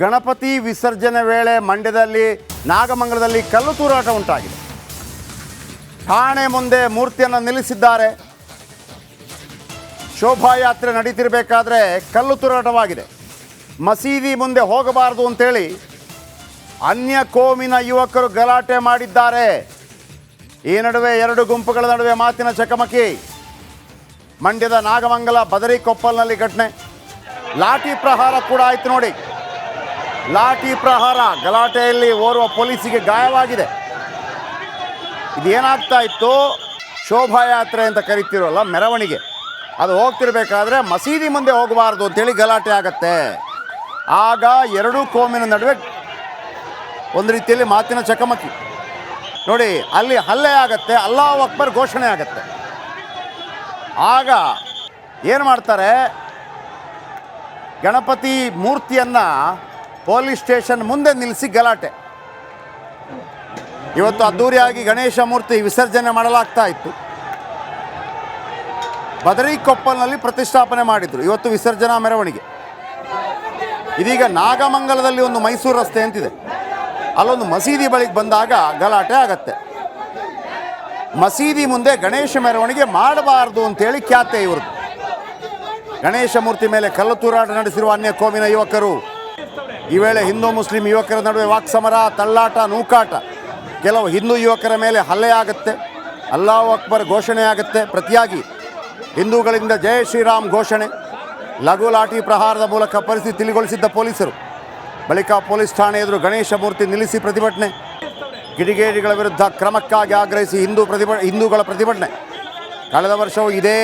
ಗಣಪತಿ ವಿಸರ್ಜನೆ ವೇಳೆ ಮಂಡ್ಯದಲ್ಲಿ ನಾಗಮಂಗಲದಲ್ಲಿ ಕಲ್ಲು ತೂರಾಟ ಉಂಟಾಗಿದೆ. ಠಾಣೆ ಮುಂದೆ ಮೂರ್ತಿಯನ್ನು ನಿಲ್ಲಿಸಿದ್ದಾರೆ. ಶೋಭಾಯಾತ್ರೆ ನಡೀತಿರಬೇಕಾದ್ರೆ ಕಲ್ಲು ತೂರಾಟವಾಗಿದೆ. ಮಸೀದಿ ಮುಂದೆ ಹೋಗಬಾರದು ಅಂತೇಳಿ ಅನ್ಯ ಕೋಮಿನ ಯುವಕರು ಗಲಾಟೆ ಮಾಡಿದ್ದಾರೆ. ಈ ನಡುವೆ ಎರಡು ಗುಂಪುಗಳ ನಡುವೆ ಮಾತಿನ ಚಕಮಕಿ. ಮಂಡ್ಯದ ನಾಗಮಂಗಲ ಬದರಿಕೊಪ್ಪಲ್ನಲ್ಲಿ ಘಟನೆ. ಲಾಠಿ ಪ್ರಹಾರ ಕೂಡ ಆಯ್ತು ನೋಡಿ. ಲಾಠಿ ಪ್ರಹಾರ ಗಲಾಟೆಯಲ್ಲಿ ಓರ್ವ ಪೊಲೀಸಿಗೆ ಗಾಯವಾಗಿದೆ. ಇದೇನಾಗ್ತಾ ಇತ್ತು? ಶೋಭಾಯಾತ್ರೆ ಅಂತ ಕರಿತಿರೋಲ್ಲ ಮೆರವಣಿಗೆ. ಅದು ಹೋಗ್ತಿರ್ಬೇಕಾದ್ರೆ ಮಸೀದಿ ಮುಂದೆ ಹೋಗಬಾರ್ದು ಅಂತೇಳಿ ಗಲಾಟೆ ಆಗತ್ತೆ. ಆಗ ಎರಡೂ ಕೋಮಿನ ನಡುವೆ ಒಂದು ರೀತಿಯಲ್ಲಿ ಮಾತಿನ ಚಕಮಕಿ. ನೋಡಿ, ಅಲ್ಲಿ ಹಲ್ಲೆ ಆಗತ್ತೆ, ಅಲ್ಲಾಹ್ ಅಕ್ಬರ್ ಘೋಷಣೆ ಆಗತ್ತೆ. ಆಗ ಏನು ಮಾಡ್ತಾರೆ? ಗಣಪತಿ ಮೂರ್ತಿಯನ್ನು ಪೊಲೀಸ್ ಸ್ಟೇಷನ್ ಮುಂದೆ ನಿಲ್ಲಿಸಿ ಗಲಾಟೆ. ಇವತ್ತು ಅದ್ದೂರಿಯಾಗಿ ಗಣೇಶ ಮೂರ್ತಿ ವಿಸರ್ಜನೆ ಮಾಡಲಾಗ್ತಾ ಇತ್ತು. ಬದರಿಕೊಪ್ಪಲ್ನಲ್ಲಿ ಪ್ರತಿಷ್ಠಾಪನೆ ಮಾಡಿದ್ರು. ಇವತ್ತು ವಿಸರ್ಜನಾ ಮೆರವಣಿಗೆ. ಇದೀಗ ನಾಗಮಂಗಲದಲ್ಲಿ ಒಂದು ಮೈಸೂರು ರಸ್ತೆ ಅಂತಿದೆ ಅಲ್ಲೊಂದು ಮಸೀದಿ ಬಳಿಗೆ ಬಂದಾಗ ಗಲಾಟೆ ಆಗತ್ತೆ. ಮಸೀದಿ ಮುಂದೆ ಗಣೇಶ ಮೆರವಣಿಗೆ ಮಾಡಬಾರದು ಅಂತೇಳಿ ಖ್ಯಾತೆ ಇವ್ರದ್ದು. ಗಣೇಶ ಮೂರ್ತಿ ಮೇಲೆ ಕಲ್ಲು ತೂರಾಟ ನಡೆಸಿರುವ ಅನ್ಯ ಕೋಮಿನ ಯುವಕರು ಈ ವೇಳೆ ಹಿಂದೂ ಮುಸ್ಲಿಂ ಯುವಕರ ನಡುವೆ ವಾಕ್ಸಮರ, ತಳ್ಳಾಟ, ನೂಕಾಟ. ಕೆಲವು ಹಿಂದೂ ಯುವಕರ ಮೇಲೆ ಹಲ್ಲೆ ಆಗುತ್ತೆ, ಅಲ್ಲಾಹ್ ಅಕ್ಬರ್ ಘೋಷಣೆ ಆಗುತ್ತೆ. ಪ್ರತಿಯಾಗಿ ಹಿಂದೂಗಳಿಂದ ಜಯ ಶ್ರೀರಾಮ್ ಘೋಷಣೆ. ಲಘು ಲಾಠಿ ಪ್ರಹಾರದ ಮೂಲಕ ಪರಿಸ್ಥಿತಿ ತಿಳಿಗೊಳಿಸಿದ್ದ ಪೊಲೀಸರು. ಬಳಿಕ ಪೊಲೀಸ್ ಠಾಣೆ ಎದುರು ಗಣೇಶ ಮೂರ್ತಿ ನಿಲ್ಲಿಸಿ ಪ್ರತಿಭಟನೆ. ಕಿಡಿಗೇಡಿಗಳ ವಿರುದ್ಧ ಕ್ರಮಕ್ಕಾಗಿ ಆಗ್ರಹಿಸಿ ಹಿಂದೂ ಪ್ರತಿಭ, ಹಿಂದೂಗಳ ಪ್ರತಿಭಟನೆ. ಕಳೆದ ವರ್ಷವೂ ಇದೇ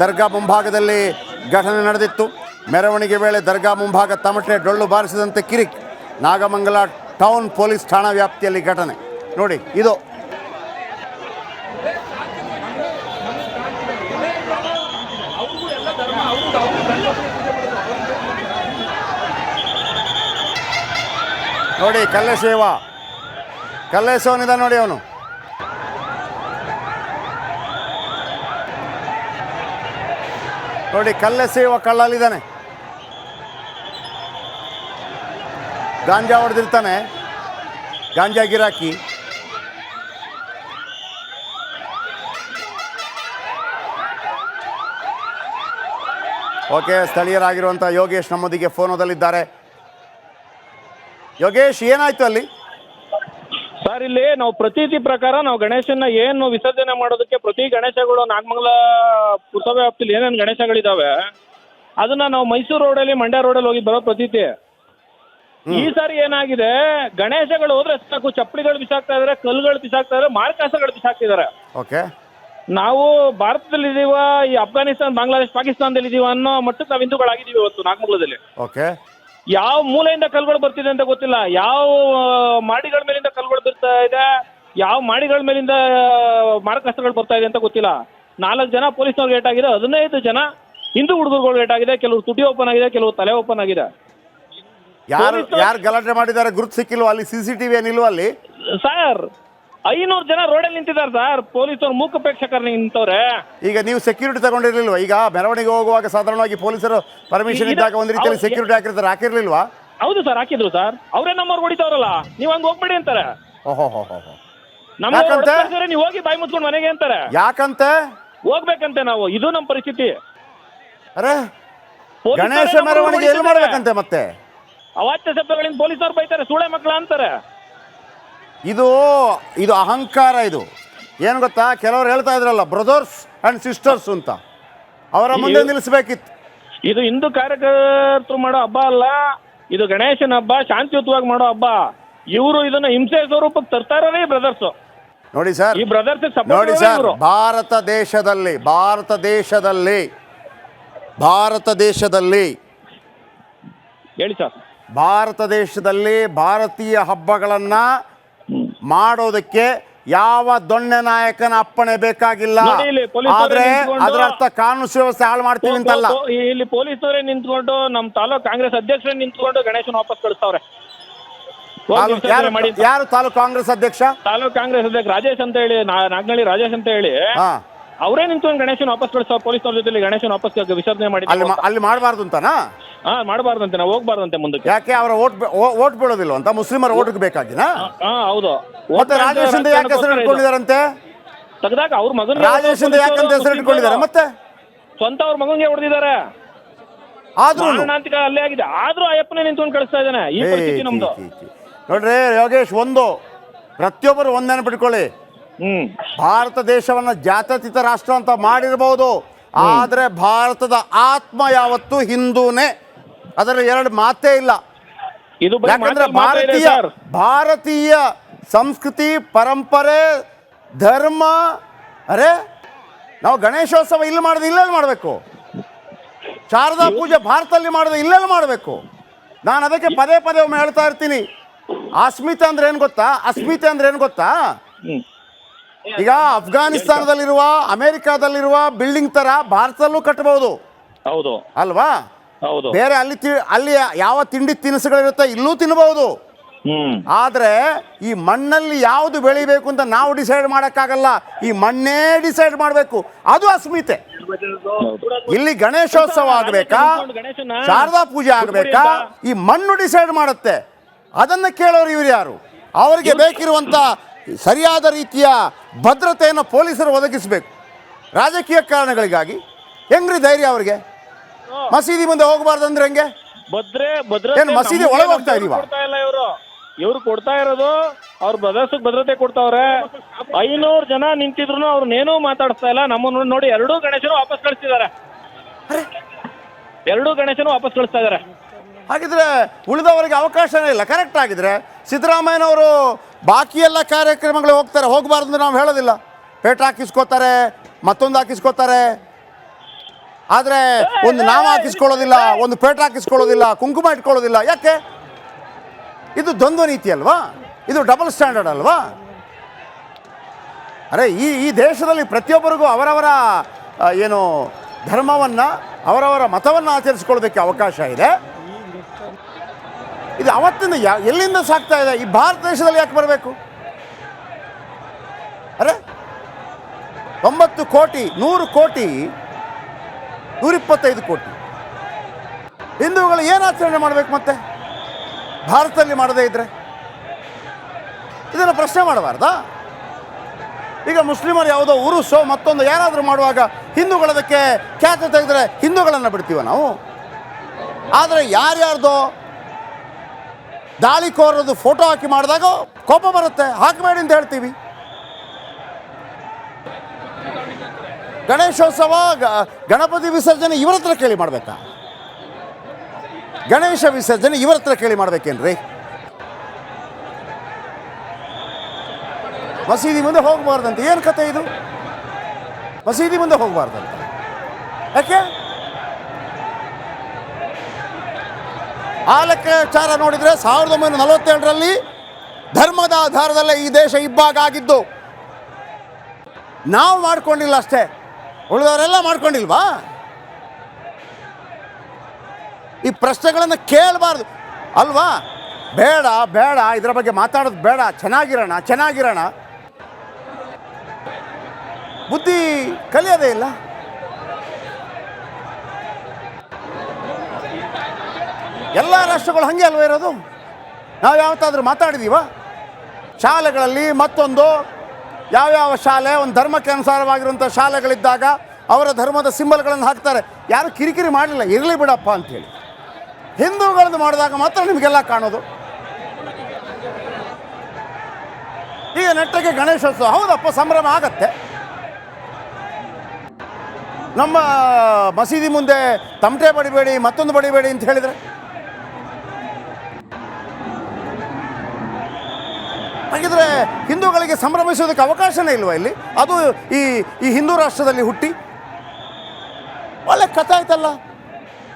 ದರ್ಗಾ ಮುಂಭಾಗದಲ್ಲಿ ಘಟನೆ ನಡೆದಿತ್ತು. ಮೆರವಣಿಗೆ ವೇಳೆ ದರ್ಗಾ ಮುಂಭಾಗ ತಮಟೆ ಡೊಳ್ಳು ಬಾರಿಸಿದಂತೆ ಕಿರಿಕ್. ನಾಗಮಂಗಲ ಟೌನ್ ಪೊಲೀಸ್ ಠಾಣಾ ವ್ಯಾಪ್ತಿಯಲ್ಲಿ ಘಟನೆ. ನೋಡಿ, ಇದು. ನೋಡಿ ಕಲ್ಲೇಶೇವ ಕಲ್ಲೇಶವನಿದ ನೋಡಿ ಅವನು. ನೋಡಿ ಕಲ್ಲೆಸೆಯುವ ಕಳ್ಳಲ್ಲಿದ್ದಾನೆ ಗಾಂಜಾ ಹೊಡೆದಿರ್ತಾನೆ. ಗಾಂಜಾ ಗಿರಾಕಿ. ಓಕೆ ಸ್ಥಳೀಯರಾಗಿರುವಂಥ ಯೋಗೇಶ್ ನಮ್ಮೊಂದಿಗೆ ಫೋನೋದಲ್ಲಿದ್ದಾರೆ. ಯೋಗೇಶ್, ಏನಾಯ್ತು ಅಲ್ಲಿ? ಸರ್, ಇಲ್ಲಿ ನಾವು ಪ್ರತೀತಿ ಪ್ರಕಾರ ನಾವು ಗಣೇಶನ ಏನು ವಿಸರ್ಜನೆ ಮಾಡೋದಕ್ಕೆ ಪ್ರತಿ ಗಣೇಶಗಳು ನಾಗಮಂಗಲ ಪುರಸಭೆ ವ್ಯಾಪ್ತಿಲಿ ಏನೇನು ಗಣೇಶಗಳಿದಾವೆ, ಅದನ್ನ ನಾವು ಮೈಸೂರು ರೋಡಲ್ಲಿ, ಮಂಡ್ಯ ರೋಡಲ್ಲಿ ಹೋಗಿ ಬರೋ ಪ್ರತೀತಿ. ಈ ಸಾರಿ ಏನಾಗಿದೆ ಗಣೇಶಗಳು ಹೋದ್ರೆ ಸಾಕು ಚಪ್ಪಲಿಗಳು ಬಿಸಾಕ್ತಾ ಇದಾರೆ ಕಲ್ಲುಗಳು ಬಿಸಾಕ್ತಾ ಇದಾರೆ ಮಾರ್ಕಾಸಗಳು ಬಿಸಾಕ್ತಿದ್ದಾರೆ ಓಕೆ. ನಾವು ಭಾರತದಲ್ಲಿ ಇದೀವ ಈ ಅಫ್ಘಾನಿಸ್ತಾನ ಬಾಂಗ್ಲಾದೇಶ್ ಪಾಕಿಸ್ತಾನದಲ್ಲಿ ಇದೀವ ಅನ್ನೋ ಮಟ್ಟ ನಾವು ಹಿಂದೂಗಳಾಗಿದ್ದೀವಿ ಇವತ್ತು ನಾಗಮಂಗಲದಲ್ಲಿ. ಓಕೆ. ಯಾವ ಮೂಲೆಯಿಂದ ಕಲ್ಗಳು ಬರ್ತಿದೆ ಅಂತ ಗೊತ್ತಿಲ್ಲ. ಯಾವ ಮಾಡಿಗಳ ಮೇಲಿಂದ ಕಲ್ಗಳು ಬರ್ತಾ ಇದೆ ಯಾವ ಮಾಡಿಗಳ ಮೇಲಿಂದ ಮಾರಕಾಸ್ತ್ರಗಳು ಬರ್ತಾ ಇದೆ ಅಂತ ಗೊತ್ತಿಲ್ಲ. ನಾಲ್ಕು ಜನ ಪೊಲೀಸ್ನವ್ರಿಗೆ ಏಟಾಗಿದೆ ಆಗಿದೆ ಹದಿನೈದು ಜನ ಹಿಂದೂ ಹುಡುಗರುಗಳು ಏಟಾಗಿದೆ ಆಗಿದೆ ಕೆಲವು ತುಟಿ ಓಪನ್ ಆಗಿದೆ ಕೆಲವು ತಲೆ ಓಪನ್ ಆಗಿದೆ. ಯಾರು ಯಾರು ಗಲಾಟೆ ಮಾಡಿದ್ದಾರೆ ಗುರುತು ಸಿಕ್ಕಿಲ್ವ? ಅಲ್ಲಿ ಸಿ ಸಿ ಟಿ ವಿ ಏನಿಲ್ವ ಅಲ್ಲಿ? ಸರ್ ಐನೂರು ಜನ ರೋಡಲ್ಲಿ ನಿಂತಿದ್ದಾರೆ ಸರ್. ಪೊಲೀಸರು ಮೂಕ ಪ್ರೇಕ್ಷಕರು ನಿಂತವ್ರೆ. ಈಗ ನೀವು ಸೆಕ್ಯೂರಿಟಿ ತಗೊಂಡಿರ್ಲಿಲ್ವ? ಈಗ ಮೆರವಣಿಗೆ ಹೋಗುವಾಗ ಸಾಧಾರಣವಾಗಿ ಪೊಲೀಸರು ಪರ್ಮಿಷನ್ ಇದು- ಇದ್ದಾಗ ಒಂದ್ ರೀತಿಯಲ್ಲಿ ಸೆಕ್ಯೂರಿಟಿ ಹಾಕಿರ್ತಾರೆ. ಹಾಕಿರ್ಲಿಲ್ವಾ? ಹೌದು ಸರ್ ಹಾಕಿದ್ರು ಸರ್. ಅವರೇ ನಮ್ಮವ್ರು ಹೊಡಿತಾವ್ರಲ್ಲ. ನೀವು ಹಂಗ ಹೋಗ್ಬೇಡಿ ಅಂತಾರೆ. ಓಹೋ ಹೋ ಹೋ ಹೋ. ನಮ್ಮ ನೀವು ಹೋಗಿ ಬಾಯಿ ಮುಚ್ಕೊಂಡು ಮನೆಗೆ ಅಂತಾರೆ. ಯಾಕಂತೆ? ಹೋಗ್ಬೇಕಂತೆ ನಾವು. ಇದು ನಮ್ಮ ಪರಿಸ್ಥಿತಿ. ಅರೆ ಪೊಲೀಸರೇ ಗಣೇಶ ನಮ್ಮನ್ನ ಮೆರವಣಿಗೆ ಎಲ್ಲಿ ಹೊಡಿತಿದ್ದಾರೆ. ಮಾಡ್ಬೇಕಂತೆ ಮತ್ತೆ? ಅವಾಚ್ಯ ಶಬ್ದಗಳಿಂದ ಪೊಲೀಸರು ಬೈತಾರೆ ಸೂಳೆ ಮಕ್ಕಳ ಅಂತಾರೆ. ಇದು ಇದು ಅಹಂಕಾರ ಇದು. ಏನು ಗೊತ್ತಾ? ಕೆಲವರು ಹೇಳ್ತಾ ಇದ್ರಲ್ಲ ಬ್ರದರ್ಸ್ ಅಂಡ್ ಸಿಸ್ಟರ್ಸ್ ಅಂತ. ಅವರ ಮುಂದೆ ನಿಲ್ಲಿಸಬೇಕಿತ್ತು. ಇದು ಹಿಂದೂ ಕಾರ್ಯಕರ್ತರು ಮಾಡೋ ಹಬ್ಬ ಅಲ್ಲ ಇದು ಗಣೇಶನ ಹಬ್ಬ ಶಾಂತಿಯುತವಾಗಿ ಮಾಡೋ ಹಬ್ಬ. ಇವರು ಇದನ್ನ ಹಿಂಸೆ ಸ್ವರೂಪಕ್ಕೆ ತರ್ತಾರೇ ಬ್ರದರ್ಸ್ ನೋಡಿ ಸರ್ ಈ ಬ್ರದರ್ಸ್ ನೋಡಿ ಸರ್ ಭಾರತ ದೇಶದಲ್ಲಿ ಭಾರತ ದೇಶದಲ್ಲಿ ಭಾರತ ದೇಶದಲ್ಲಿ ಹೇಳಿ ಸರ್. ಭಾರತ ದೇಶದಲ್ಲಿ ಭಾರತೀಯ ಹಬ್ಬಗಳನ್ನ ಮಾಡೋದಕ್ಕೆ ಯಾವ ದೊಣ್ಣೆ ನಾಯಕನ ಅಪ್ಪಣೆ ಬೇಕಾಗಿಲ್ಲ. ಆದ್ರೆ ಅದರ ಅರ್ಥ ಕಾನೂನು ಸುವ್ಯವಸ್ಥೆ ಹಾಳು ಮಾಡ್ತೀವಿ ಅಂತಲ್ಲ. ಇಲ್ಲಿ ಪೊಲೀಸರೇ ನಿಂತ್ಕೊಂಡು ನಮ್ಮ ತಾಲೂಕ್ ಕಾಂಗ್ರೆಸ್ ಅಧ್ಯಕ್ಷರೇ ನಿಂತ್ಕೊಂಡು ಗಣೇಶನ ವಾಪಸ್ ಕಳಿಸ್ತಾವ್ರೆ. ಯಾರು ತಾಲೂಕು ಕಾಂಗ್ರೆಸ್ ಅಧ್ಯಕ್ಷ? ತಾಲೂಕ್ ಕಾಂಗ್ರೆಸ್ ಅಧ್ಯಕ್ಷ ರಾಜೇಶ್ ಅಂತ ಹೇಳಿ ನಾಗನಹಳ್ಳಿ ರಾಜೇಶ್ ಅಂತ ಹೇಳಿ ಅವರೇ ನಿಂತ್ಕೊಂಡು ಗಣೇಶನ ವಾಪಸ್ ಪೊಲೀಸ್ ಅವರ ಜೊತೆ ಗಣೇಶನ ವಾಪಸ್ ವಿಸರ್ಜನೆ ಮಾಡಿ ಅಲ್ಲಿ ಮಾಡಬಾರ್ದು ಅಂತನಾ? ಹಾ ಮಾಡಬಾರ್ದಂತೆ ನಾವು ಹೋಗ್ಬಾರ್ದಂತೆ ಮುಂದಕ್ಕೆ. ಯಾಕೆ ಅವರ ಓಟ್ ಓಟ್ ಬೀಳೋದಿಲ್ಲ ಅಂತ? ಮುಸ್ಲಿಮರ ಓಟ್ಗೆ ಬೇಕಾಗಿನ? ಹಾ ಹೌದು. ಮತ್ತೆ ರಾಜೇಶ್ ಯಾಕೆ ಹೆಸರು ಇಟ್ಕೊಂಡಿದಾರಂತೆ? ತೆಗ್ದಾಗ ಅವ್ರ ಮಗನ ರಾಜೇಶ್ ಯಾಕಂತ ಹೆಸರು ಇಟ್ಕೊಂಡಿದ್ದಾರೆ ಮತ್ತೆ? ಸ್ವಂತ ಅವ್ರ ಮಗನ್ಗೆ ಹೊಡೆದಿದ್ದಾರೆ. ಆದ್ರೂ ಮಾರಣಾಂತಿಕ ಅಲ್ಲೇ ಆಗಿದೆ. ಆದ್ರೂ ಅಯ್ಯಪ್ಪನೇ ನಿಂತ್ಕೊಂಡು ಕಳಿಸ್ತಾ ಇದ್ದಾನೆ. ಈ ಪರಿಸ್ಥಿತಿ ನಮ್ದು. ನೋಡ್ರಿ ಯೋಗೇಶ್ ಒಂದು. ಪ್ರತಿಯೊಬ್ಬರು ಒಂದ್ ಬಿಟ್ಕೊಳ್ಳಿ ಭಾರತ ದೇಶವನ್ನ ಜಾತ್ಯತೀತ ರಾಷ್ಟ್ರ ಅಂತ ಮಾಡಿರಬಹುದು ಆದ್ರೆ ಭಾರತದ ಆತ್ಮ ಯಾವತ್ತು ಹಿಂದೂನೇ ಅದರಲ್ಲಿ ಎರಡು ಮಾತೇ ಇಲ್ಲ. ಇದು ಯಾಕಂದ್ರೆ ಭಾರತೀಯ ಭಾರತೀಯ ಸಂಸ್ಕೃತಿ ಪರಂಪರೆ ಧರ್ಮ ಅರೆ ನಾವು ಗಣೇಶೋತ್ಸವ ಇಲ್ಲಿ ಮಾಡೋದು ಇಲ್ಲೆಲ್ಲಿ ಮಾಡಬೇಕು? ಶಾರದಾ ಪೂಜೆ ಭಾರತದಲ್ಲಿ ಮಾಡೋದು ಇಲ್ಲೆಲ್ಲಿ ಮಾಡಬೇಕು? ನಾನು ಅದಕ್ಕೆ ಪದೇ ಪದೇ ಒಮ್ಮೆ ಹೇಳ್ತಾ ಇರ್ತೀನಿ. ಅಸ್ಮಿತೆ ಅಂದ್ರೆ ಏನು ಗೊತ್ತಾ? ಅಸ್ಮಿತೆ ಅಂದ್ರೆ ಏನು ಗೊತ್ತಾ? ಈಗ ಅಫ್ಘಾನಿಸ್ತಾನದಲ್ಲಿರುವ ಅಮೆರಿಕಾದಲ್ಲಿರುವ ಬಿಲ್ಡಿಂಗ್ ತರ ಭಾರತದಲ್ಲೂ ಕಟ್ಟಬಹುದು ಹೌದು. ಅಲ್ವಾ? ಹೌದು. ಬೇರೆ ಅಲ್ಲಿ ತಿ- ಅಲ್ಲಿ ಯಾವ ತಿಂಡಿ ತಿನಿಸುಗಳಿರುತ್ತೆ ಇಲ್ಲೂ ತಿನ್ನಬಹುದು. ಆದ್ರೆ ಆದರೆ ಈ ಮಣ್ಣಲ್ಲಿ ಯಾವುದು ಬೆಳಿಬೇಕು ಅಂತ ನಾವು ಡಿಸೈಡ್ ಮಾಡೋಕ್ಕಾಗಲ್ಲ. ಈ ಮಣ್ಣೇ ಡಿಸೈಡ್ ಮಾಡಬೇಕು. ಅದು ಅಸ್ಮಿತೆ. ಇಲ್ಲಿ ಗಣೇಶೋತ್ಸವ ಆಗಬೇಕಾ? ಶಾರದಾ ಪೂಜೆ ಆಗಬೇಕಾ? ಈ ಮಣ್ಣು ಡಿಸೈಡ್ ಮಾಡುತ್ತೆ. ಅದನ್ನ ಕೇಳೋರು ಇವ್ರು ಯಾರು? ಅವರಿಗೆ ಬೇಕಿರುವಂತ ಸರಿಯಾದ ರೀತಿಯ ಭದ್ರತೆಯನ್ನು ಪೊಲೀಸರು ಒದಗಿಸಬೇಕು. ರಾಜಕೀಯ ಕಾರಣಗಳಿಗಾಗಿ. ಹೆಂಗ್ರಿ ಧೈರ್ಯ ಅವರಿಗೆ? ಮಸೀದಿ ಮುಂದೆ ಹೋಗಬಾರ್ದು ಅಂದ್ರೆ ಹೆಂಗೆ? ಭದ್ರೆ ಭದ್ರತೆ ಏನ್ ಮಸೀದಿ ನಮ್ಗೆ ಒಳಗ್ ಹೋಗ್ತಾ ಇದೀವಾ? ಕೊಡ್ತಾ ಇಲ್ಲ ಇವರು. ಇವ್ರು ಕೊಡ್ತಾ ಇರೋದು ಅವ್ರ ಬ್ರದರ್ಸ್ ಭದ್ರತೆ ಕೊಡ್ತಾವ್ರೆ. ಐನೂರು ಜನ ನಿಂತಿದ್ರು ಅವ್ರನ್ನೇನೂ ಮಾತಾಡ್ತಾ ಇಲ್ಲ. ನಮ್ಮನ್ನು ನೋಡಿ ಎರಡೂ ಗಣೇಶನು ವಾಪಸ್ ಕಳಿಸ್ತಿದ್ದಾರೆ ಎರಡೂ ಗಣೇಶನು ವಾಪಸ್ ಕಳಿಸ್ತಾ ಇದಾರೆ ಹಾಗಿದ್ರೆ ಉಳಿದವರಿಗೆ ಅವಕಾಶನೇ ಇಲ್ಲ. ಕರೆಕ್ಟ್ ಆಗಿದ್ರೆ ಸಿದ್ದರಾಮಯ್ಯನವರು ಬಾಕಿ ಎಲ್ಲ ಕಾರ್ಯಕ್ರಮಗಳು ಹೋಗ್ತಾರೆ. ಹೋಗಬಾರ್ದು ನಾವು ಹೇಳೋದಿಲ್ಲ. ಪೇಟ ಹಾಕಿಸ್ಕೋತಾರೆ ಮತ್ತೊಂದು ಹಾಕಿಸ್ಕೋತಾರೆ. ಆದರೆ ಒಂದು ನಾಮ ಹಾಕಿಸ್ಕೊಳ್ಳೋದಿಲ್ಲ, ಒಂದು ಪೇಟ ಹಾಕಿಸ್ಕೊಳ್ಳೋದಿಲ್ಲ, ಕುಂಕುಮ ಇಟ್ಕೊಳ್ಳೋದಿಲ್ಲ, ಯಾಕೆ? ಇದು ದ್ವಂದ್ವ ನೀತಿ ಅಲ್ವಾ? ಇದು ಡಬಲ್ ಸ್ಟ್ಯಾಂಡರ್ಡ್ ಅಲ್ವಾ? ಅರೆ, ಈ ಈ ದೇಶದಲ್ಲಿ ಪ್ರತಿಯೊಬ್ಬರಿಗೂ ಅವರವರ ಏನು ಧರ್ಮವನ್ನು, ಅವರವರ ಮತವನ್ನು ಆಚರಿಸ್ಕೊಳ್ಳೋದಕ್ಕೆ ಅವಕಾಶ ಇದೆ. ಇದು ಅವತ್ತಿಂದ ಯಾ, ಎಲ್ಲಿಂದ ಸಾಕ್ತಾ ಇದೆ? ಈ ಭಾರತ ದೇಶದಲ್ಲಿ ಯಾಕೆ ಬರಬೇಕು? ಅರೆ, ಒಂಬತ್ತು ಕೋಟಿ, ನೂರು ಕೋಟಿ ನೂರಿಪ್ಪತ್ತೈದು ಕೋಟಿ. ಹಿಂದೂಗಳು ಏನು ಆಚರಣೆ ಮಾಡಬೇಕು ಮತ್ತೆ? ಭಾರತದಲ್ಲಿ ಮಾಡದೇ ಇದ್ರೆ? ಇದನ್ನು ಪ್ರಶ್ನೆ ಮಾಡಬಾರ್ದಾ? ಈಗ ಮುಸ್ಲಿಮರು ಯಾವುದೋ ಉರುಸೋ ಮತ್ತೊಂದು ಯಾರಾದರೂ ಮಾಡುವಾಗ ಹಿಂದೂಗಳದಕ್ಕೆ ಖ್ಯಾತಿ ತೆಗೆದ್ರೆ ಹಿಂದೂಗಳನ್ನು ಬಿಡ್ತೀವ ನಾವು? ಆದರೆ ಯಾರ್ಯಾರ್ದೋ ದಾಳಿಕೋರದು ಫೋಟೋ ಹಾಕಿ ಮಾಡಿದಾಗ ಕೋಪ ಬರುತ್ತೆ. ಹಾಕಬೇಡಿ ಅಂತ ಹೇಳ್ತೀವಿ. ಗಣೇಶೋತ್ಸವ ಗಣಪತಿ ವಿಸರ್ಜನೆ ಇವರ ಹತ್ರ ಕೇಳಿ ಮಾಡಬೇಕಾ? ಗಣೇಶ ವಿಸರ್ಜನೆ ಇವರ ಹತ್ರ ಕೇಳಿ ಮಾಡ್ಬೇಕೇನ್ರಿ? ಮಸೀದಿ ಮುಂದೆ ಹೋಗಬಾರ್ದಂತ. ಏನು ಕತೆ ಇದು? ಮಸೀದಿ ಮುಂದೆ ಹೋಗಬಾರ್ದಂತೆ. ಯಾಕೆ? ಆ ಲೆಕ್ಕಾಚಾರ ನೋಡಿದರೆ ಸಾವಿರದ ಒಂಬೈನೂರ ನಲವತ್ತೇಳರಲ್ಲಿ ಧರ್ಮದ ಆಧಾರದಲ್ಲೇ ಈ ದೇಶ ಇಬ್ಬಾಗ ಆಗಿದ್ದು. ನಾವು ಮಾಡ್ಕೊಂಡಿಲ್ಲ ಅಷ್ಟೇ. ಉಳಿದವರೆಲ್ಲ ಮಾಡ್ಕೊಂಡಿಲ್ವಾ? ಈ ಪ್ರಶ್ನೆಗಳನ್ನು ಕೇಳಬಾರ್ದು. ಅಲ್ವಾ? ಬೇಡ ಬೇಡ, ಇದರ ಬಗ್ಗೆ ಮಾತಾಡೋದು ಬೇಡ. ಚೆನ್ನಾಗಿರೋಣ ಚೆನ್ನಾಗಿರೋಣ. ಬುದ್ಧಿ ಕಲಿಯೋದೇ ಇಲ್ಲ. ಎಲ್ಲ ರಾಷ್ಟ್ರಗಳು ಹಾಗೆ ಅಲ್ವಾ ಇರೋದು? ನಾವು ಯಾವತ್ತಾದರೂ ಮಾತಾಡಿದೀವ? ಶಾಲೆಗಳಲ್ಲಿ ಮತ್ತೊಂದು, ಯಾವ್ಯಾವ ಶಾಲೆ, ಒಂದು ಧರ್ಮಕ್ಕೆ ಅನುಸಾರವಾಗಿರುವಂಥ ಶಾಲೆಗಳಿದ್ದಾಗ ಅವರ ಧರ್ಮದ ಸಿಂಬಲ್ಗಳನ್ನು ಹಾಕ್ತಾರೆ. ಯಾರು ಕಿರಿಕಿರಿ ಮಾಡಲಿಲ್ಲ, ಇರಲಿ ಬಿಡಪ್ಪ ಅಂಥೇಳಿ. ಹಿಂದೂಗಳನ್ನು ಮಾಡಿದಾಗ ಮಾತ್ರ ನಿಮಗೆಲ್ಲ ಕಾಣೋದು. ಈಗ ನೆಟ್ಟಗೆ ಗಣೇಶೋತ್ಸವ, ಹೌದಪ್ಪ, ಸಂಭ್ರಮ ಆಗತ್ತೆ. ನಮ್ಮ ಮಸೀದಿ ಮುಂದೆ ತಮಟೆ ಬಡಿಬೇಡಿ, ಮತ್ತೊಂದು ಬಡಿಬೇಡಿ ಅಂತ ಹೇಳಿದರೆ? ಹಾಗಿದ್ರೆ ಹಿಂದೂಗಳಿಗೆ ಸಂಭ್ರಮಿಸೋದಕ್ಕೆ ಅವಕಾಶನೇ ಇಲ್ವಾ ಇಲ್ಲಿ? ಅದು ಈ ಈ ಹಿಂದೂ ರಾಷ್ಟ್ರದಲ್ಲಿ ಹುಟ್ಟಿ ಒಳ್ಳೆ ಕಥೆ ಆಯ್ತಲ್ಲ?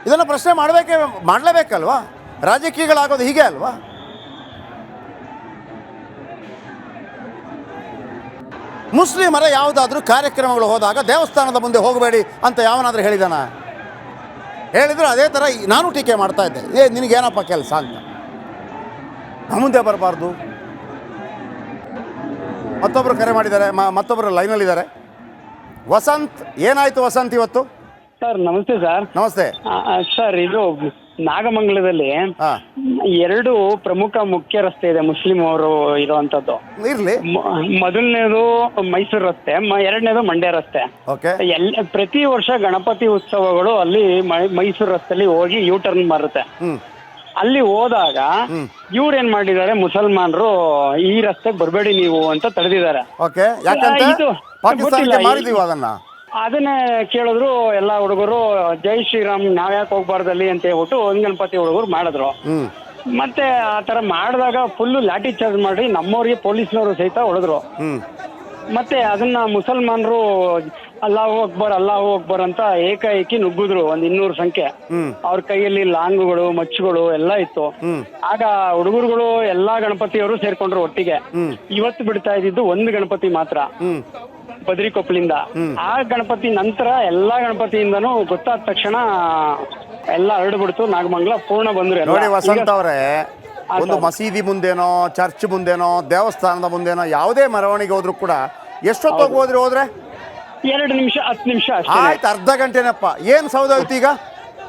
ಇದನ್ನು ಪ್ರಶ್ನೆ ಮಾಡಬೇಕೇ ಮಾಡಲೇಬೇಕಲ್ವಾ? ರಾಜಕೀಯಗಳಾಗೋದು ಹೀಗೆ ಅಲ್ವಾ? ಮುಸ್ಲಿಮರ ಯಾವುದಾದ್ರೂ ಕಾರ್ಯಕ್ರಮಗಳು ಹೋದಾಗ ದೇವಸ್ಥಾನದ ಮುಂದೆ ಹೋಗಬೇಡಿ ಅಂತ ಯಾವನಾದ್ರೂ ಹೇಳಿದಾನ? ಹೇಳಿದ್ರು ಅದೇ ಥರ ನಾನು ಟೀಕೆ ಮಾಡ್ತಾ ಇದ್ದೆ. ಏ, ನಿನಗೇನಪ್ಪ ಕೆಲಸ ಅಂತ. ಮುಂದೆ ಬರಬಾರ್ದು. ಮತ್ತೊಬ್ಬರು ಕರೆ ಮಾಡಿದ್ದಾರೆ ಮತ್ತೊಬ್ಬರು ಲೈನಲ್ಲಿದ್ದಾರೆ ವಸಂತ್, ಏನಾಯಿತು ವಸಂತ್ ಇವತ್ತು? ಸರ್ ನಮಸ್ತೆ ಸರ್. ನಮಸ್ತೆ. ಆ, ಆ, ಸರ್ ಇದು ನಾಗಮಂಗಲದಲ್ಲಿ ಹಾ. ಎರಡು ಪ್ರಮುಖ ಮುಖ್ಯ ರಸ್ತೆ ಇದೆ ಮುಸ್ಲಿಂ ಅವರು ಇರುವಂತದ್ದು ಇರ್ಲಿ. ಮ- ಮೊದಲನೇದು ಮೈಸೂರು ರಸ್ತೆ ಮ- ಎರಡನೇದು ಮಂಡ್ಯ ರಸ್ತೆ. ಓಕೆ. ಎಲ್ಲ ಪ್ರತಿ ವರ್ಷ ಗಣಪತಿ ಉತ್ಸವಗಳು ಅಲ್ಲಿ ಮೈ- ಮೈಸೂರು ರಸ್ತೆಯಲ್ಲಿ ಹೋಗಿ ಯೂ ಟರ್ನ್ ಬರುತ್ತೆ. ಹ್ಮ್. ಅಲ್ಲಿ ಹೋದಾಗ ಇವ್ರು ಏನ್ ಮಾಡಿದ್ದಾರೆ ಮುಸಲ್ಮಾನರು ಈ ರಸ್ತೆಗೆ ಬರಬೇಡಿ ನೀವು ಅಂತ ತಡೆದಿದ್ದಾರೆ. ಓಕೆ. ಯಾಕಂತೆ? ಇದು ಪಾಕಿಸ್ತಾನಕ್ಕೆ ಗೊತ್ತಿಲ್ಲ. ಮಾರಿದೀವಿ ಅದನ್ನ? ಅದನ್ನೇ ಕೇಳಿದ್ರು ಎಲ್ಲ ಹುಡುಗರು ಜೈ ಶ್ರೀರಾಮ್ ನಾವ್ ಯಾಕೆ ಹೋಗ್ಬಾರ್ದಲ್ಲಿ? ಅಂತ ಹೇಳ್ಬಿಟ್ಟು ಒಂದ್ ಗಣಪತಿ ಹುಡುಗರು ಮಾಡಿದ್ರು. ಹ್ಮ್. ಮತ್ತೆ ಆ ತರ ಮಾಡಿದಾಗ ಫುಲ್ ಲಾಠಿ ಚಾರ್ಜ್ ಮಾಡಿ ನಮ್ಮವ್ರಿಗೆ ಪೊಲೀಸ್ನವರು ಸಹಿತ ಹೊಡೆದ್ರು. ಹ್ಮ್. ಮತ್ತೆ ಅದನ್ನ ಮುಸಲ್ಮಾನರು ಅಲ್ಲಾಹು ಅಕ್ಬರ್ ಅಲ್ಲಾಹು ಅಕ್ಬರ್ ಅಂತ ಏಕಾಏಕಿ ನುಗ್ಗಿದ್ರು ಒಂದ್ ಇನ್ನೂರು ಸಂಖ್ಯೆ. ಹ್ಮ್. ಅವ್ರ ಕೈಯಲ್ಲಿ ಲಾಂಗುಗಳು ಮಚ್ಚುಗಳು ಎಲ್ಲ ಇತ್ತು. ಹ್ಮ್. ಆಗ ಹುಡುಗರುಗಳು ಎಲ್ಲಾ ಗಣಪತಿಯವರು ಸೇರ್ಕೊಂಡ್ರು ಒಟ್ಟಿಗೆ. ಹ್ಮ್. ಇವತ್ತು ಬಿಡ್ತಾ ಇದ್ದಿದ್ದು ಒಂದು ಗಣಪತಿ ಮಾತ್ರ. ಹ್ಮ್. ಬದ್ರಿಕೊಪ್ಪಲಿಂದ ಆ ಗಣಪತಿ ನಂತರ ಎಲ್ಲಾ ಗಣಪತಿಯಿಂದನು ಗೊತ್ತಾದ ತಕ್ಷಣ ಎಲ್ಲ ಹರಡ್ಬಿಡ್ತು. ನಾಗಮಂಗಲ ಪೂರ್ಣ ಬಂದ್ರೆ ಎಲ್ಲ. ನೋಡಿ ವಸಂತ ಅವರೇ ಒಂದು ಮಸೀದಿ ಮುಂದೆನೋ ಚರ್ಚ್ ಮುಂದೆನೋ ದೇವಸ್ಥಾನದ ಮುಂದೆನೋ ಯಾವುದೇ ಮೆರವಣಿಗೆ ಹೋದ್ರು ಕೂಡ ಎಷ್ಟೊತ್ತು ಹೋದ್ರಿ ಹೋದ್ರೆ? ಎರಡು ನಿಮಿಷ ಹತ್ತು ನಿಮಿಷ ಅಷ್ಟೇ. ಆಯ್ತು ಅರ್ಧ ಗಂಟೆನಪ್ಪ. ಏನ್ ಸೌದ ಹೋಯ್ತು ಈಗ?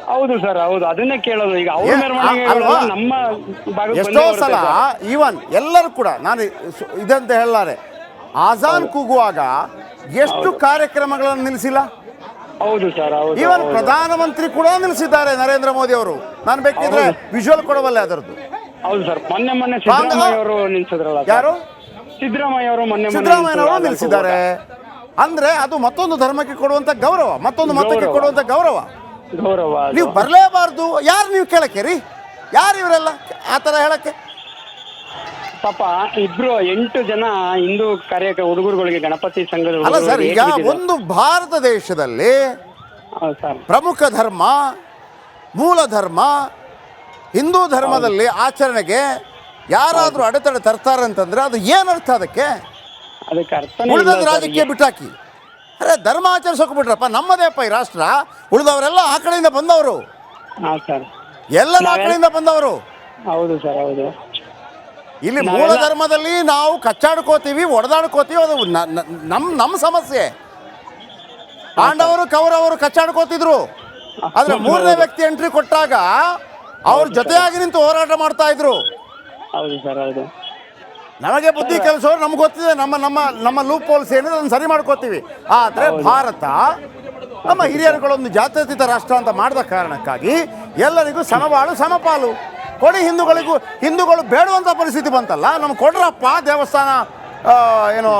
ಹೌದು ಸರ್ ಹೌದು. ಅದನ್ನೇ ಕೇಳೋದು. ಈಗ ಅವ್ರ ಏನ್- ಮೆರವಣಿಗೆ ನಮ್ಮ ಭಾಗಕ್ಕೆ ಎಷ್ಟೋ ಬಂದೇ ಸಲ ಸರ್. ಈವನ್ ಎಲ್ಲರೂ ಕೂಡ ನಾನು ಸು- ಇದಂತ ಹೇಳಲಾರೆ. ಆಜಾನ್ ಕೂಗುವಾಗ ಎಷ್ಟು ಕಾರ್ಯಕ್ರಮಗಳನ್ನು ನಿಲ್ಲಿಸಿಲ್ಲ? ಹೌದು ಸರ್ ಹೌದು. ಪ್ರಧಾನಮಂತ್ರಿ ಕೂಡ ನಿಲ್ಲಿಸಿದ್ದಾರೆ ನರೇಂದ್ರ ಮೋದಿ ಅವರು. ನಾನು ಬೇಕಿದ್ರೆ ವಿಜುವಲ್ ಕೊಡಬಲ್ಲೆ ಅದರದ್ದು. ಹೌದು ಸರ್ ಮೊನ್ನೆ ಮೊನ್ನೆ ಸಿದ್ದರಾಮಯ್ಯ ಅವರು ನಿಲ್ಸಿದ್ರಲ್ಲ ಯಾರು? ಸಿದ್ದರಾಮಯ್ಯ ಅವರು ಮೊನ್ನೆ ಸಿದ್ದರಾಮಯ್ಯನವರು ನಿಲ್ಸಿದ್ರು. ನಿಲ್ಲಿಸಿದ್ದಾರೆ. ಅಂದ್ರೆ ಅದು ಮತ್ತೊಂದು ಧರ್ಮಕ್ಕೆ ಕೊಡುವಂತ ಗೌರವ ಮತ್ತೊಂದು ಮತಕ್ಕೆ. ಕೊಡುವಂತ ಗೌರವ. ಗೌರವ ನೀವು ಬರಲೇಬಾರ್ದು. ಯಾರು ನೀವು ಕೇಳಕ್ಕೆ ರೀ? ಯಾರು ಇವರೆಲ್ಲ? ಆ ಥರ ಹೇಳಕ್ಕೆ? ಪಾಪ ಇಬ್ರು ಎಂಟು ಜನ ಹಿಂದೂ ಕಾರ್ಯ ಹುಡುಗರುಗಳಿಗೆ ಗಣಪತಿ ಸಂಘದ ಅಲ್ಲ ಸರ್ ಈಗ ಒಂದು ಭಾರತ ದೇಶದಲ್ಲಿ ಸರ್. ಪ್ರಮುಖ ಧರ್ಮ ಮೂಲ ಧರ್ಮ ಹಿಂದೂ ಧರ್ಮದಲ್ಲಿ ಆಚರಣೆಗೆ ಯಾರಾದರೂ ಅಡೆತಡೆ ತರ್ತಾರೆ ಅಂತಂದ್ರೆ ಅದು ಏನರ್ಥ ಅದಕ್ಕೆ? ಅದಕ್ಕೆ ಇಲ್ಲ ಉಳಿದ. ರಾಜಕೀಯ ಬಿಟ್ಟಾಕಿ. ಅರೆ ಧರ್ಮ ಆಚರಿಸೋಕೆ ಬಿಟ್ರಪ್ಪ ನಮ್ಮದೇಪ್ಪ ಈ ರಾಷ್ಟ್ರ. ಉಳಿದವರೆಲ್ಲ ಆ ಕಡೆಯಿಂದ ಬಂದವರು. ಎಲ್ಲರೂ ಆ ಕಡೆಯಿಂದ ಬಂದವರು. ಹೌದು ಸರ್ ಹೌದು. ಇಲ್ಲಿ ಮೂಲ ಧರ್ಮದಲ್ಲಿ ನಾವು ಕಚ್ಚಾಡ್ಕೋತೀವಿ ಒಡೆದಾಡ್ಕೋತೀವಿ ಅದು ನ- ನ- ನಮ್ ನಮ್ಮ ಸಮಸ್ಯೆ. ಪಾಂಡವರು ಕೌರವರು ಕಚ್ಚಾಡ್ಕೋತಿದ್ರು. ಆದ್ರೆ ಮೂರನೇ ವ್ಯಕ್ತಿ ಎಂಟ್ರಿ ಕೊಟ್ಟಾಗ ಅವ್ರ ಜೊತೆಯಾಗಿ ನಿಂತು ಹೋರಾಟ ಮಾಡ್ತಾ ಇದ್ರು. ಹೌದು ಸರ್ ಹೌದು. ನಮಗೆ ಬುದ್ಧಿ ಕೆಲಸವ್ರು ನಮ್ಗೆ ಗೊತ್ತಿದೆ ನಮ್ಮ ನಮ್ಮ ನಮ್ಮ ಲೂಪ್ ಹೋಲ್ಸ್ ಏನಿದೆ ಅದನ್ನು ಸರಿ ಮಾಡ್ಕೋತೀವಿ. ಆದರೆ ಭಾರತ ನಮ್ಮ ಹಿರಿಯರುಗಳೊಂದು ಜಾತ್ಯತೀತ ರಾಷ್ಟ್ರ ಅಂತ ಮಾಡಿದ ಕಾರಣಕ್ಕಾಗಿ ಎಲ್ಲರಿಗೂ ಸಮಬಾಳು ಸಮಪಾಲು ಕೊಡಿ ಹಿಂದೂಗಳಿಗೂ ಹಿಂದೂಗಳು ಬೇಡುವಂಥ ಪರಿಸ್ಥಿತಿ ಬಂತಲ್ಲ ನಮ್ಗೆ ಕೊಡ್ರಪ್ಪ ದೇವಸ್ಥಾನ ಏನು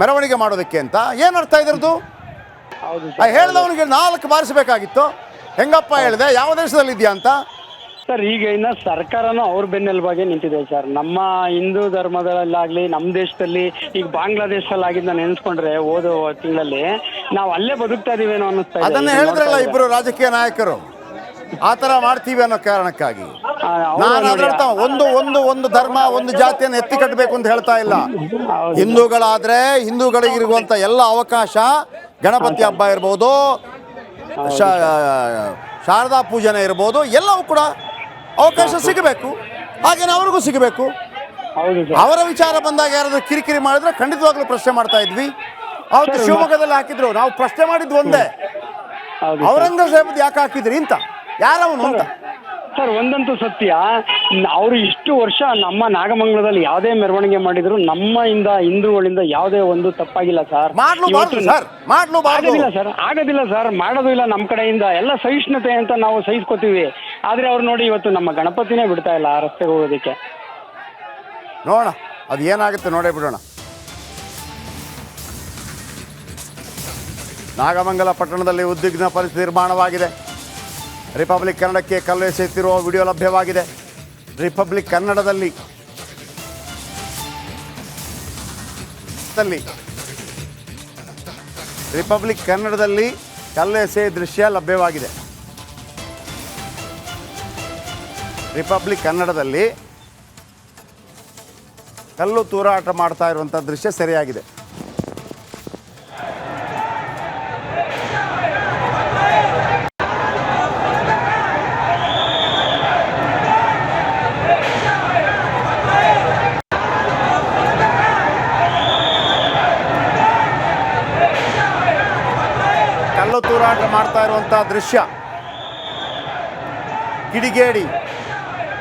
ಮೆರವಣಿಗೆ ಮಾಡೋದಕ್ಕೆ ಅಂತ ಏನು ಅರ್ಥ ಇದ್ರದ್ದು? ಹೇಳ್ದವನಿಗೆ ನಾಲ್ಕು ಬಾರಿಸಬೇಕಾಗಿತ್ತು ಹೆಂಗಪ್ಪ ಹೇಳಿದೆ ಯಾವ ದೇಶದಲ್ಲಿ ಇದೆಯಾ ಅಂತ? ಸರ್ ಈಗ ಇನ್ನ ಸರ್ಕಾರನೂ ಅವ್ರ ಬೆನ್ನೆಲುಬಾಗೆ ನಿಂತಿದೆ ಸರ್. ನಮ್ಮ ಹಿಂದೂ ಧರ್ಮದಲ್ಲಾಗ್ಲಿ ನಮ್ಮ ದೇಶದಲ್ಲಿ ಈಗ ಬಾಂಗ್ಲಾದೇಶದಲ್ಲಿ ಆಗಿದ್ದ ನೆನೆಸ್ಕೊಂಡ್ರೆ ಓದೋ ತಿಂಗಳಲ್ಲಿ ನಾವು ಅಲ್ಲೇ ಬದುಕ್ತಾ ಇದೀವೇನೋ ಅನ್ನಿಸ್ತಾ ಇದೆ. ಅದನ್ನೇ ಹೇಳಿದ್ರಲ್ಲ ಇಬ್ಬರು ರಾಜಕೀಯ ನಾಯಕರು. ಆ ಥರ ಮಾಡ್ತೀವಿ ಅನ್ನೋ ಕಾರಣಕ್ಕಾಗಿ. ನಾನು ಅದರರ್ಥ ಒಂದು ಒಂದು ಒಂದು ಧರ್ಮ ಒಂದು ಜಾತಿಯನ್ನು ಎತ್ತಿ ಕಟ್ಟಬೇಕು ಅಂತ ಹೇಳ್ತಾ ಇಲ್ಲ. ಹಿಂದೂಗಳಾದ್ರೆ ಹಿಂದೂಗಳಿಗಿರುವಂತ ಎಲ್ಲ ಅವಕಾಶ ಗಣಪತಿ ಹಬ್ಬ ಇರ್ಬೋದು ಶಾರದಾ ಪೂಜನೆ ಇರ್ಬೋದು ಎಲ್ಲವೂ ಕೂಡ ಅವಕಾಶ ಸಿಗಬೇಕು. ಹಾಗೇನೆ ಅವ್ರಿಗೂ ಸಿಗಬೇಕು. ಅವರ ವಿಚಾರ ಬಂದಾಗ ಯಾರಾದರೂ ಕಿರಿಕಿರಿ ಮಾಡಿದ್ರೆ ಖಂಡಿತವಾಗ್ಲೂ ಪ್ರಶ್ನೆ ಮಾಡ್ತಾ ಇದ್ವಿ. ಅವತ್ತು ಶಿವಮೊಗ್ಗದಲ್ಲಿ ಹಾಕಿದ್ರು ನಾವು ಪ್ರಶ್ನೆ ಮಾಡಿದ್ದು ಒಂದೇ. ಔರಂಗಜೇಬದ್. ಯಾಕೆ ಹಾಕಿದ್ರಿ ಅಂತ. ಯಾರವನು ಅಂತ? ಸರ್ ಒಂದಂತೂ ಸತ್ಯ. ಅವರು ಇಷ್ಟು ವರ್ಷ ನಮ್ಮ ನಾಗಮಂಗಲದಲ್ಲಿ ಯಾವುದೇ ಮೆರವಣಿಗೆ ಮಾಡಿದ್ರು ನಮ್ಮಿಂದ ಹಿಂದೂಗಳಿಂದ ಯಾವುದೇ ಒಂದು ತಪ್ಪಾಗಿಲ್ಲ ಸರ್. ಮಾಡ್ಲೂಬಾರ್ದು ಇವತ್ತು ಸರ್ ಮಾಡ್ಲೂಬಾರ್ದು ಆಗೋದಿಲ್ಲ ಸರ್ ಆಗೋದಿಲ್ಲ ಸರ್ ಮಾಡೋದು ಇಲ್ಲ ನಮ್ಮ ಕಡೆಯಿಂದ. ಎಲ್ಲ ಸಹಿಷ್ಣುತೆ ಅಂತ ನಾವು ಸಹಿಸ್ಕೋತೀವಿ. ಆದ್ರೆ ಅವ್ರು ನೋಡಿ ಇವತ್ತು ನಮ್ಮ ಗಣಪತಿನೇ ಬಿಡ್ತಾ ಇಲ್ಲ ಆ ರಸ್ತೆಗೆ ಹೋಗೋದಕ್ಕೆ. ನೋಡೋಣ ಅದು ಏನಾಗುತ್ತೆ ನೋಡೇ ಬಿಡೋಣ. ನಾಗಮಂಗಲ ಪಟ್ಟಣದಲ್ಲಿ ಉದ್ವಿಗ್ನ ಪರಿಸ್ಥಿತಿ ನಿರ್ಮಾಣವಾಗಿದೆ. ರಿಪಬ್ಲಿಕ್ ಕನ್ನಡಕ್ಕೆ ಕಲ್ಲೆಸೆಯುತ್ತಿರುವ ವಿಡಿಯೋ ಲಭ್ಯವಾಗಿದೆ. ರಿಪಬ್ಲಿಕ್ ಕನ್ನಡದಲ್ಲಿ ದಲ್ಲಿ ರಿಪಬ್ಲಿಕ್ ಕನ್ನಡದಲ್ಲಿ ಕಲ್ಲೆಸೆ ದೃಶ್ಯ ಲಭ್ಯವಾಗಿದೆ. ರಿಪಬ್ಲಿಕ್ ಕನ್ನಡದಲ್ಲಿ ಕಲ್ಲು ತೂರಾಟ ಮಾಡ್ತಾ ಇರುವಂಥ ದೃಶ್ಯ ಸರಿಯಾಗಿದೆ. ಇರುವಂಥ ದೃಶ್ಯ. ಕಿಡಿಗೇಡಿ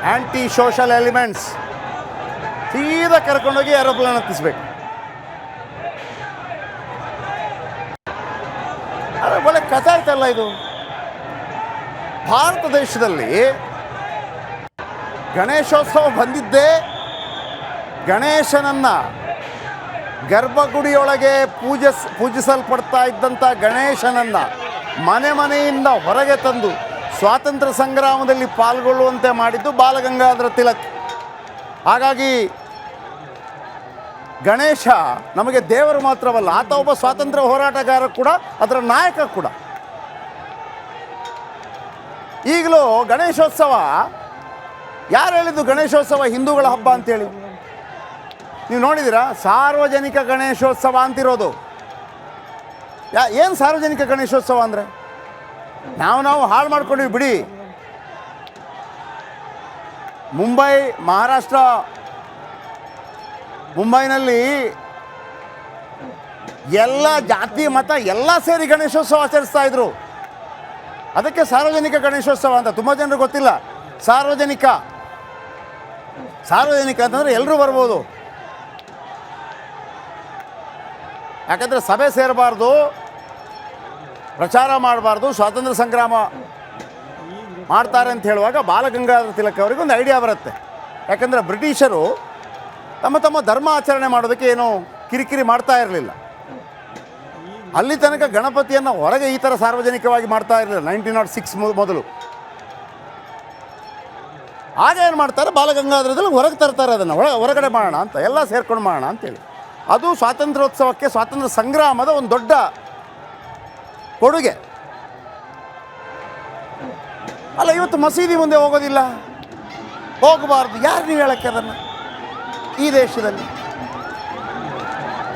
ಆ್ಯಂಟಿ ಸೋಷಲ್ ಎಲಿಮೆಂಟ್ಸ್ ಸೀದಾ ಕರ್ಕೊಂಡೋಗಿ ಏರೋಪ್ಲೇನ್ ಹತ್ತಿಸ್ಬೇಕು. ಅದೇ ಒಳ್ಳೆ ಕಥೆ ಆಯ್ತಲ್ಲ ಇದು. ಭಾರತ ದೇಶದಲ್ಲಿ ಗಣೇಶೋತ್ಸವ ಬಂದಿದ್ದೇ ಗಣೇಶನನ್ನ ಗರ್ಭಗುಡಿಯೊಳಗೆ ಪೂಜಿಸ್ ಪೂಜಿಸಲ್ಪಡ್ತಾ ಇದ್ದಂಥ ಗಣೇಶನನ್ನ ಮನೆ ಮನೆಯಿಂದ ಹೊರಗೆ ತಂದು ಸ್ವಾತಂತ್ರ್ಯ ಸಂಗ್ರಾಮದಲ್ಲಿ ಪಾಲ್ಗೊಳ್ಳುವಂತೆ ಮಾಡಿದ್ದು ಬಾಲಗಂಗಾಧರ ತಿಲಕ್. ಹಾಗಾಗಿ ಗಣೇಶ ನಮಗೆ ದೇವರು ಮಾತ್ರವಲ್ಲ, ಆತ ಒಬ್ಬ ಸ್ವಾತಂತ್ರ್ಯ ಹೋರಾಟಗಾರ ಕೂಡ, ಅದರ ನಾಯಕ ಕೂಡ. ಈಗಲೂ ಗಣೇಶೋತ್ಸವ, ಯಾರು ಹೇಳಿದ್ದು ಗಣೇಶೋತ್ಸವ ಹಿಂದೂಗಳ ಹಬ್ಬ ಅಂತೇಳಿ? ನೀವು ನೋಡಿದಿರಾ ಸಾರ್ವಜನಿಕ ಗಣೇಶೋತ್ಸವ ಅಂತಿರೋದು. ಯಾ, ಏನು ಸಾರ್ವಜನಿಕ ಗಣೇಶೋತ್ಸವ ಅಂದರೆ? ನಾವು ನಾವು ಹಾಳು ಮಾಡ್ಕೊಂಡಿವಿ, ಬಿಡಿ. ಮುಂಬೈ, ಮಹಾರಾಷ್ಟ್ರ, ಮುಂಬೈನಲ್ಲಿ ಎಲ್ಲ ಜಾತಿ, ಮತ, ಎಲ್ಲ ಸೇರಿ ಗಣೇಶೋತ್ಸವ ಆಚರಿಸ್ತಾ ಇದ್ರು. ಅದಕ್ಕೆ ಸಾರ್ವಜನಿಕ ಗಣೇಶೋತ್ಸವ ಅಂತ. ತುಂಬ ಜನರಿಗೆ ಗೊತ್ತಿಲ್ಲ. ಸಾರ್ವಜನಿಕ. ಸಾರ್ವಜನಿಕ ಅಂತಂದರೆ ಎಲ್ಲರೂ ಬರ್ಬೋದು. ಯಾಕಂದರೆ ಸಭೆ ಸೇರಬಾರ್ದು, ಪ್ರಚಾರ ಮಾಡಬಾರ್ದು, ಸ್ವಾತಂತ್ರ್ಯ ಸಂಗ್ರಾಮ ಮಾಡ್ತಾರೆ ಅಂತ ಹೇಳುವಾಗ ಬಾಲಗಂಗಾಧರ ತಿಲಕ್ ಅವರಿಗೆ ಒಂದು ಐಡಿಯಾ ಬರುತ್ತೆ. ಯಾಕಂದರೆ ಬ್ರಿಟಿಷರು ತಮ್ಮ ತಮ್ಮ ಧರ್ಮ ಆಚರಣೆ ಮಾಡೋದಕ್ಕೆ ಏನು ಕಿರಿಕಿರಿ ಮಾಡ್ತಾ ಇರಲಿಲ್ಲ. ಅಲ್ಲಿ ತನಕ ಗಣಪತಿಯನ್ನು ಹೊರಗೆ ಈ ಥರ ಸಾರ್ವಜನಿಕವಾಗಿ ಮಾಡ್ತಾ ಇರಲಿಲ್ಲ, ನೈನ್ಟೀನ್ ನಾಟ್ ಸಿಕ್ಸ್ ಮೊದಲು. ಆಗ ಏನು ಮಾಡ್ತಾರೆ? ಬಾಲಗಂಗಾಧರದಲ್ಲಿ ಹೊರಗೆ ತರ್ತಾರೆ ಅದನ್ನು, ಹೊರ, ಹೊರಗಡೆ ಮಾಡೋಣ ಅಂತ, ಎಲ್ಲ ಸೇರ್ಕೊಂಡು ಮಾಡೋಣ ಅಂತೇಳಿ. ಅದು ಸ್ವಾತಂತ್ರ್ಯೋತ್ಸವಕ್ಕೆ ಸ್ವಾತಂತ್ರ್ಯ ಸಂಗ್ರಾಮದ ಒಂದು ದೊಡ್ಡ ಕೊಡುಗೆ. ಅಲ್ಲ, ಇವತ್ತು ಮಸೀದಿ ಮುಂದೆ ಹೋಗೋದಿಲ್ಲ. ಹೋಗಬಾರ್ದು. ಯಾರು ನೀವು ಹೇಳಕ್ಕೆ ಅದನ್ನು? ಈ ದೇಶದಲ್ಲಿ.